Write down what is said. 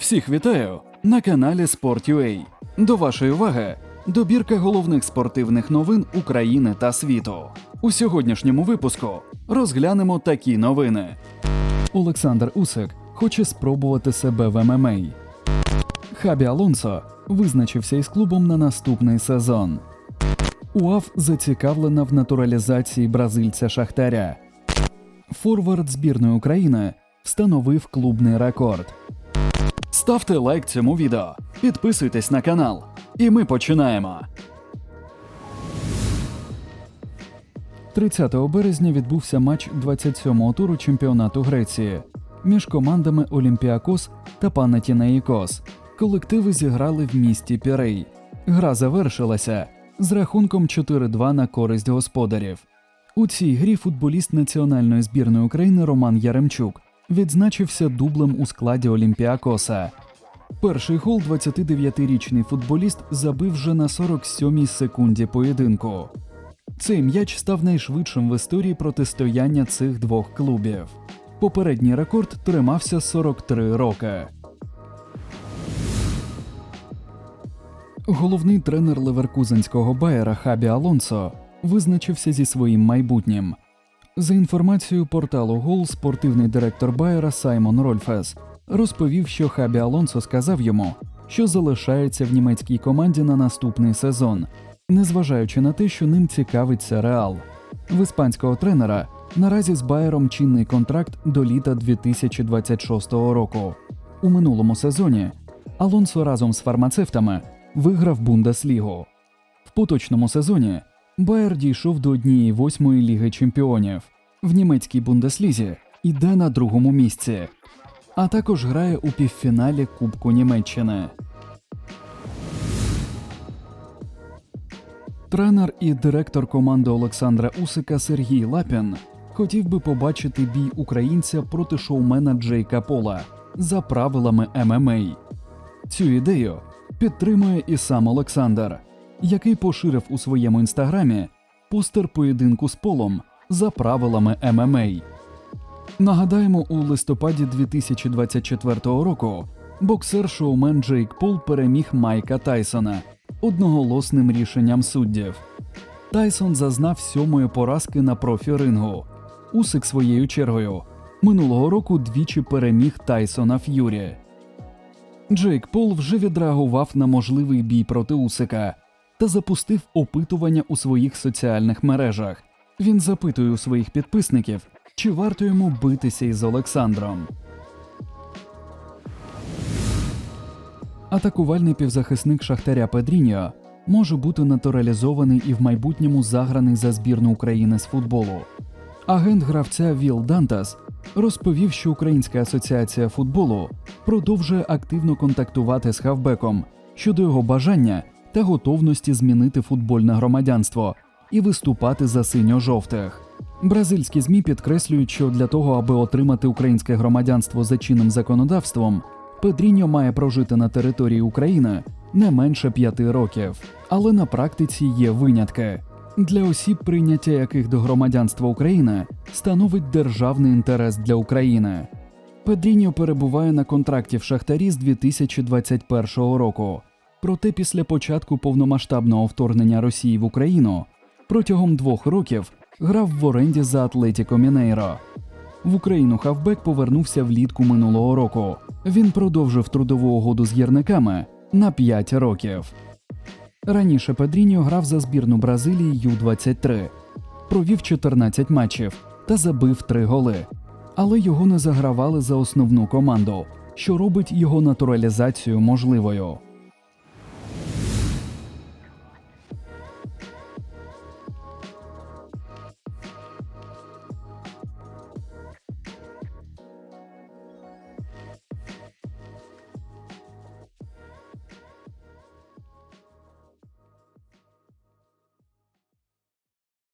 Всіх вітаю на каналі Sport.ua. До вашої уваги добірка головних спортивних новин України та світу. У сьогоднішньому випуску розглянемо такі новини. Олександр Усик хоче спробувати себе в ММА. Хабі Алонсо визначився із клубом на наступний сезон. УАФ зацікавлена в натуралізації бразильця Шахтаря. Форвард збірної України встановив клубний рекорд. Ставте лайк цьому відео, підписуйтесь на канал, і ми починаємо. 30 березня відбувся матч 27-го туру чемпіонату Греції між командами Олімпіакос та Панатінаїкос. Колективи зіграли в місті Пірей. Гра завершилася з рахунком 4-2 на користь господарів. У цій грі футболіст національної збірної України Роман Яремчук відзначився дублем у складі Олімпіакоса. Перший гол 29-річний футболіст забив вже на 47-й секунді поєдинку. Цей м'яч став найшвидшим в історії протистояння цих двох клубів. Попередній рекорд тримався 43 роки. Головний тренер леверкузенського Байера Хабі Алонсо визначився зі своїм майбутнім. За інформацією порталу Гол, спортивний директор Байера Саймон Рольфес розповів, що Хабі Алонсо сказав йому, що залишається в німецькій команді на наступний сезон, незважаючи на те, що ним цікавиться Реал. В іспанського тренера наразі з Байером чинний контракт до літа 2026 року. У минулому сезоні Алонсо разом з фармацевтами виграв Бундеслігу. В поточному сезоні Байер дійшов до однієї восьмої ліги чемпіонів. В німецькій Бундеслізі йде на другому місці, а також грає у півфіналі Кубку Німеччини. Тренер і директор команди Олександра Усика Сергій Лапін хотів би побачити бій українця проти шоумена Джейка Пола за правилами ММА. Цю ідею підтримує і сам Олександр, який поширив у своєму інстаграмі постер поєдинку з полом за правилами ММА. Нагадаємо, у листопаді 2024 року боксер-шоумен Джейк Пол переміг Майка Тайсона одноголосним рішенням суддів. Тайсон зазнав сьомої поразки на профі-рингу. Усик своєю чергою минулого року двічі переміг Тайсона Ф'юрі. Джейк Пол вже відреагував на можливий бій проти Усика та запустив опитування у своїх соціальних мережах. Він запитує у своїх підписників, чи варто йому битися із Олександром. Атакувальний півзахисник Шахтаря Педріньо може бути натуралізований і в майбутньому заграний за збірну України з футболу. Агент гравця Віл Дантас розповів, що Українська асоціація футболу продовжує активно контактувати з хавбеком щодо його бажання та готовності змінити футбольне громадянство і виступати за синьо-жовтих. Бразильські змі підкреслюють, що для того, аби отримати українське громадянство за чинним законодавством, Педріньо має прожити на території України не менше п'яти років, але на практиці є винятки для осіб, прийняття яких до громадянства України становить державний інтерес для України. Педріньо перебуває на контракті в Шахтарі з 2021 року. Проте після початку повномасштабного вторгнення Росії в Україну протягом двох років грав в оренді за Атлетіко Мінейро. В Україну хавбек повернувся влітку минулого року. Він продовжив трудову угоду з гірниками на 5 років. Раніше Педріньо грав за збірну Бразилії Ю-23, провів 14 матчів та забив 3 голи. Але його не загравали за основну команду, що робить його натуралізацію можливою.